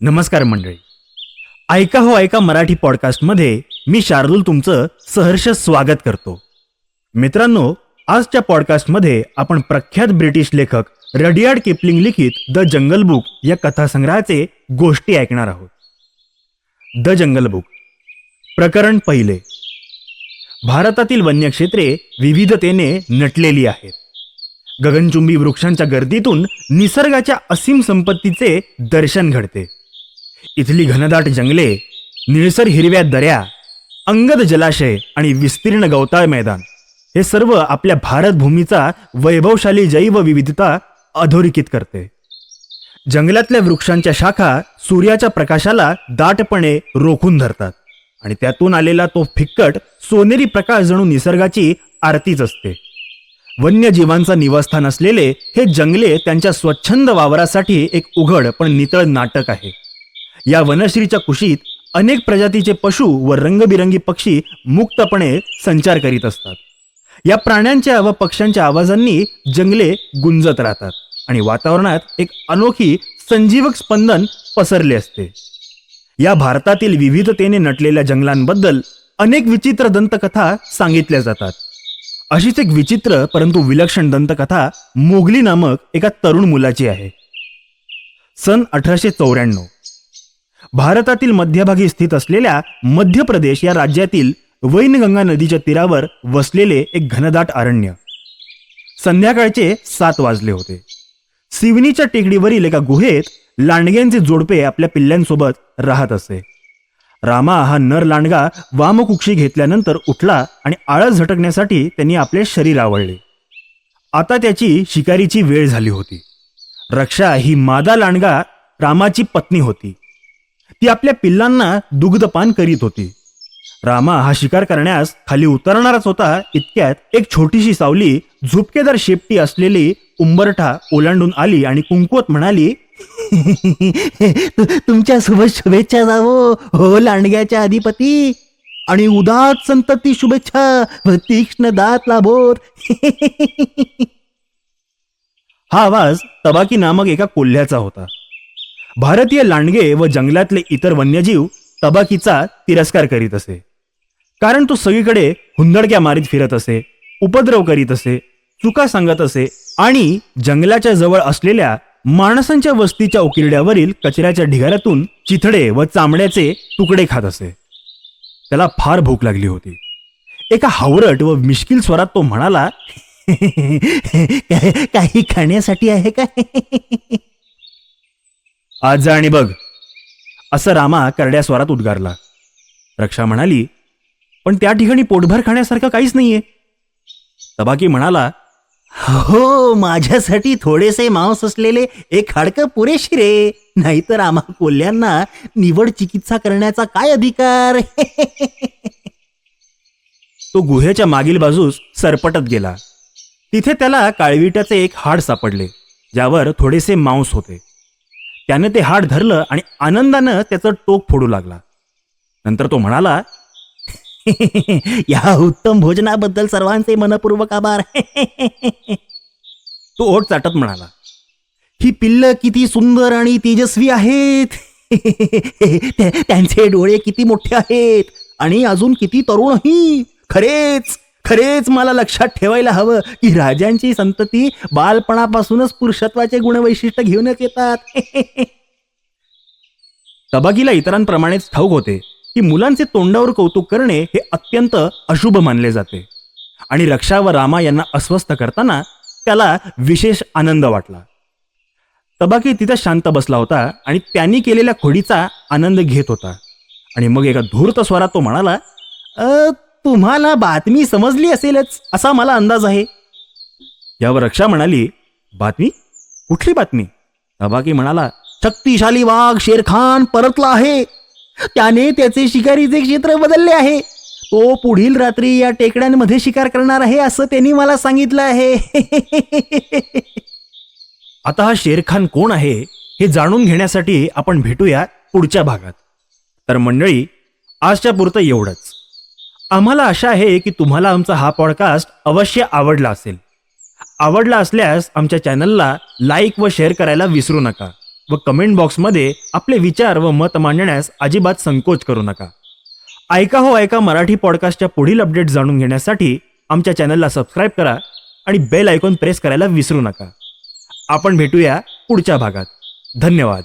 नमस्कार मंडळी. ऐका हो ऐका मराठी पॉडकास्टमध्ये मी शार्दूल तुमचं सहर्ष स्वागत करतो. मित्रांनो आजच्या पॉडकास्टमध्ये आपण प्रख्यात ब्रिटिश लेखक रडियार्ड किपलिंग लिखित द जंगल बुक या कथासंग्रहाचे गोष्टी ऐकणार आहोत. द जंगल बुक प्रकरण पहिले. भारतातील वन्यक्षेत्रे विविधतेने नटलेली आहेत. गगनचुंबी वृक्षांच्या गर्दीतून निसर्गाच्या असीम संपत्तीचे दर्शन घडते. इथली घनदाट जंगले निळसर हिरव्या दऱ्या अंगद जलाशय आणि विस्तीर्ण गवताळ मैदान हे सर्व आपल्या भारत भूमीचा वैभवशाली जैवविविधता अधोरेखित करते. जंगलातल्या वृक्षांच्या शाखा सूर्याच्या प्रकाशाला दाटपणे रोखून धरतात आणि त्यातून आलेला तो फिक्कट सोनेरी प्रकाश जणू निसर्गाची आरतीच असते. वन्यजीवांचा निवासस्थान असलेले हे जंगले त्यांच्या स्वच्छंद वावरासाठी एक उघड पण नितळ नाटक आहे. या वनश्रीच्या कुशीत अनेक प्रजातीचे पशु व रंगबिरंगी पक्षी मुक्तपणे संचार करीत असतात. या प्राण्यांच्या व पक्ष्यांच्या आवाजांनी जंगले गुंजत राहतात आणि वातावरणात एक अनोखी संजीवक स्पंदन पसरले असते. या भारतातील विविधतेने नटलेल्या जंगलांबद्दल अनेक विचित्र दंतकथा सांगितल्या जातात. अशीच एक विचित्र परंतु विलक्षण दंतकथा मोगली नामक एका तरुण मुलाची आहे. सन अठराशे चौऱ्याण्णव. भारतातील मध्यभागी स्थित असलेल्या मध्य प्रदेश या राज्यातील वैनगंगा नदीच्या तीरावर वसलेले एक घनदाट अरण्य. संध्याकाळचे सात वाजले होते. सिवनीच्या टेकडीवरील एका गुहेत लांडग्यांचे जोडपे आपल्या पिल्ल्यांसोबत राहत असे. रामा हा नर लांडगा वामकुक्षी घेतल्यानंतर उठला आणि आळस झटकण्यासाठी त्यांनी आपले शरीर आवळले. आता त्याची शिकारीची वेळ झाली होती. रक्षा ही मादा लांडगा रामाची पत्नी होती. ती आपल्या पिल्लांना दुग्धपान करीत होती. रामा हा शिकार करण्यास खाली उतरणारच होता इतक्यात एक छोटीशी सावली झुपकेदार शेपटी असलेली उंबरठा ओलांडून आली आणि कुंकुवत म्हणाली तुमच्यासोबत शुभेच्छा जावो हो लांडग्याच्या अधिपती. आणि उदात संतती शुभेच्छा तीक्ष्ण दात लाभोर. हा आवाज तबाकी नामक एका कोल्ह्याचा होता. भारतीय लांडगे व जंगलातले इतर वन्यजीव तबाकीचा तिरस्कार करीत असे कारण तो सगळीकडे हुंदडक्या मारीत फिरत असे उपद्रव करीत असे चुका सांगत असे आणि जंगलाच्या जवळ असलेल्या माणसांच्या वस्तीच्या उकिरड्यावरील कचऱ्याच्या ढिगाऱ्यातून चिथडे व चामड्याचे तुकडे खात असे त्याला फार भूक लागली होती एका हावरट व मिश्किल स्वरात तो म्हणाला काही खाण्यासाठी आहे का आज जा आणि बघ. असं रामा करड्या स्वरात उद्गारला. रक्षा म्हणाली पण त्या ठिकाणी पोटभर खाण्यासारखं काहीच नाहीये. तबाकी म्हणाला हो माझ्यासाठी थोडेसे मांस असलेले एक हाडकं पुरेशी रे. नाहीतर आम्हा कोल्ह्यांना निवड चिकित्सा करण्याचा काय अधिकार? तो गुहेच्या मागील बाजूस सरपटत गेला. तिथे त्याला काळविटाचे एक हाड सापडले ज्यावर थोडेसे मांस होते. त्यानं ते हाड धरलं आणि आनंदानं त्याचं टोक फोडू लागला. नंतर तो म्हणाला या उत्तम भोजनाबद्दल सर्वांचे मनपूर्वक आभार. तो ओट चाटत म्हणाला ही पिल्ल किती सुंदर आणि तेजस्वी आहेत. त्यांचे डोळे किती मोठे आहेत आणि अजून किती तरुणही. खरेच खरेच मला लक्षात ठेवायला हवं की राजांची संतती बालपणापासूनच पुरुषत्वाचे गुणवैशिष्ट्य घेऊनच येतात. तबाकीला इतरांप्रमाणेच ठाऊक होते की मुलांचे तोंडावर कौतुक करणे हे अत्यंत अशुभ मानले जाते. आणि रक्षा व रामा यांना अस्वस्थ करताना त्याला विशेष आनंद वाटला. तबाकी तिथं शांत बसला होता आणि त्यांनी केलेल्या खोडीचा आनंद घेत होता. आणि मग एका धूर्त स्वरात तो म्हणाला तुम्हाला बातमी समजली असेलच असा मला अंदाज आहे. यावर रक्षा म्हणाली बातमी? कुठली बातमी? तबाकी म्हणाला शक्तिशाली वाघ शेरखान परतला आहे. त्याने त्याचे शिकारीचे क्षेत्र बदलले आहे. तो पुढील रात्री या टेकड्यांमध्ये शिकार करणार आहे असं त्यांनी मला सांगितलं आहे. आता हा शेरखान कोण आहे हे जाणून घेण्यासाठी आपण भेटूया पुढच्या भागात. तर मंडळी आजच्या पुरतं एवढंच. आम्हाला आशा आहे की तुम्हाला आमचा हा पॉडकास्ट अवश्य आवडला असेल. आवडला असल्यास आमच्या चॅनलला लाईक व शेअर करायला विसरू नका व कमेंट बॉक्समध्ये आपले विचार व मत मांडण्यास अजिबात संकोच करू नका. ऐका हो ऐका मराठी पॉडकास्टच्या पुढील अपडेट जाणून घेण्यासाठी आमच्या चॅनलला सबस्क्राईब करा आणि बेल आयकॉन प्रेस करायला विसरू नका. आपण भेटूया पुढच्या भागात. धन्यवाद.